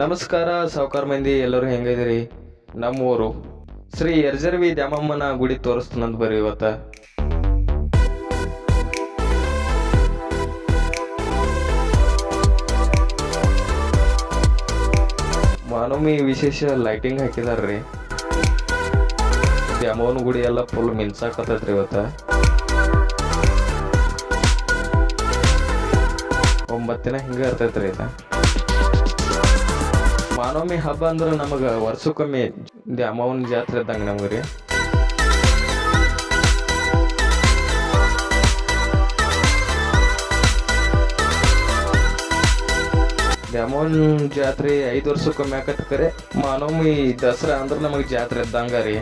ನಮಸ್ಕಾರ ಸಾವುಕಾರ ಮಂದಿ, ಎಲ್ಲರೂ ನಮ್ಮ ನಮ್ಮೂರು ಶ್ರೀ ಯರ್ಜರ್ವಿ ದ್ಯಾಮಮ್ಮನ ಗುಡಿ ತೋರಿಸ್ತಾನಂತ ಬರ್ರಿ ಇವತ್ತ. ಮಾನವಮಿ ವಿಶೇಷ ಲೈಟಿಂಗ್ ಹಾಕಿದಾರ್ರಿ. ದ್ಯಾಮವ್ವನ ಗುಡಿ ಎಲ್ಲ ಫುಲ್ ಮಿನ್ಸಾಕತ್ತೈತ್ರಿ ಇವತ್ತ. ಒಂಬತ್ತಿನ ಹಿಂಗ ಇರ್ತೈತ್ರಿ ಇದ. ಮಾನವಮಿ ಹಬ್ಬ ಅಂದ್ರೆ ನಮಗೆ ವರ್ಷಕ್ಕೊಮ್ಮೆ ದ್ಯಾಮವ್ವನ ಜಾತ್ರೆ ಇದ್ದಂಗ ರೀ. ದ್ಯಾಮವ್ವನ ಜಾತ್ರೆ ಐದು ವರ್ಷಕ್ಕೊಮ್ಮೆ ಆಕತ್ ಕರೆ ಮಾನವಮಿ ದಸರಾ ಅಂದ್ರೆ ನಮಗೆ ಜಾತ್ರೆ ಇದ್ದಂಗ ರೀ.